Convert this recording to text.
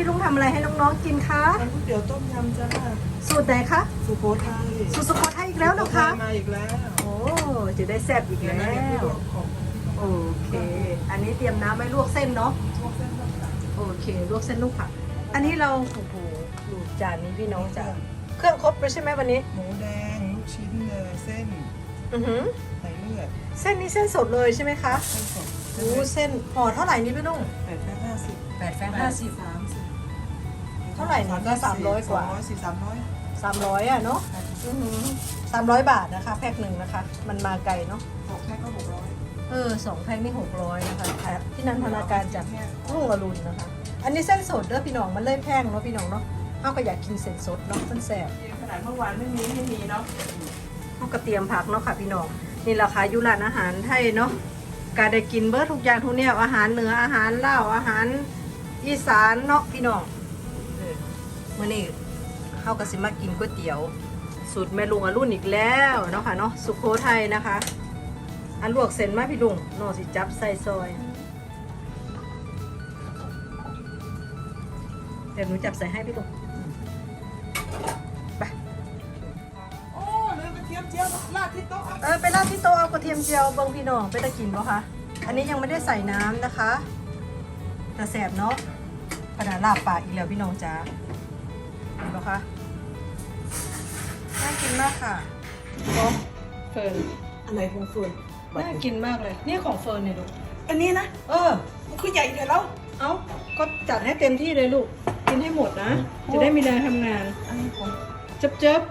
พี่ลุงทำอะไรให้น้องๆกินคะทำก๋วยเตี๋ยวต้มยำจ้าสูตรไหนคะสุโขทัยสูตรสุโขทัยอีกแล้วเหรอคะสุโขทัยมาอีกแล้วโอ้จะได้แซ่บอีกเดี๋ยวแล้นะเดี๋ยวพี่วลวกของโอเค อันนี้เตรียมน้ำไว้ลวกเส้นเนาะลวกเส้นลวกผักโอเคลวกเส้นลูกค่ะอันนี้เราโอ้โหดูจานนี้พี่น้องจานเครื่องครบเลยใช่ไหมวันนี้หมูแดงลูกชิ้นเนยเส้นอือหือใส่เลือดเส้นนี้เส้นสดเลยใช่ไหมคะเส้นสดโอ้เส้นห่อเท่าไหร่นี่พี่ลุงแปดแป้งห้าสิบแปดแฟงห้าสิบสามสิบเท่าไหร่นะก็300กว่าสองร้อยสี่สามร้อยสามร้อยอะเนาะสามร้อยบาทนะคะ แพ็คหนึ่งนะคะ มันมาไกลเนาะหกแค่ก็หกร้อยเออสองแพ็คนี่หกร้อยนะคะอะที่นันทนาการจากรุ่งอรุณนะคะ อันนี้เส้นสดเด้อพี่น้องมันเลยแพงเนาะพี่น้องเนาะเขาก็อยากกินเส้นสดเนาะมันแสบขนาดเมื่อวานไม่มีไม่มีเนาะเขาก็เตรียมผักเนาะค่ะพี่น้องนี่ราคายุร้านอาหารไทยเนาะการได้กินเบิร์ทุกอย่างทุกเนี่ยอาหารเหนืออาหารลาวอาหารอีสานเนาะพี่น้องเออ มื่อนี้เขาก็สิมากินก๋วยเตี๋ยว สูตรแม่ลุงอรุ่นอีกแล้วเนาะค่ะเนาะสุโขทัยนะคะ อันลวกเส้นมาพี่ลุงโนสิจับใส่ซอยเดี๋ยวหนูจับใส่ให้พี่ลุงไปโอ้ลืมกระเทียมเจียวราดที่โต๊ะครับเออไปราดที่โต๊ะเอากระเทียมเจียวเบิงพี่น้องไปตะกินปะคะอันนี้ยังไม่ได้ใส่น้ำนะคะแต่แสบเนาะขนาดลาบปากอีกแล้วพี่น้องจ้า เห็นปะคะ น่ากินมากค่ะโอ้เฟิร์นอะไรของเฟิร์นน่ากินมากเลย นี่ของเฟิร์นเนี่ยลูก อันนี้นะ เออ มันคือใหญ่แต่แล้วเอ้า ก็จัดให้เต็มที่เลยลูก กินให้หมดนะ จะได้มีแรงทำงาน อันนี้ของเจิบเจิบ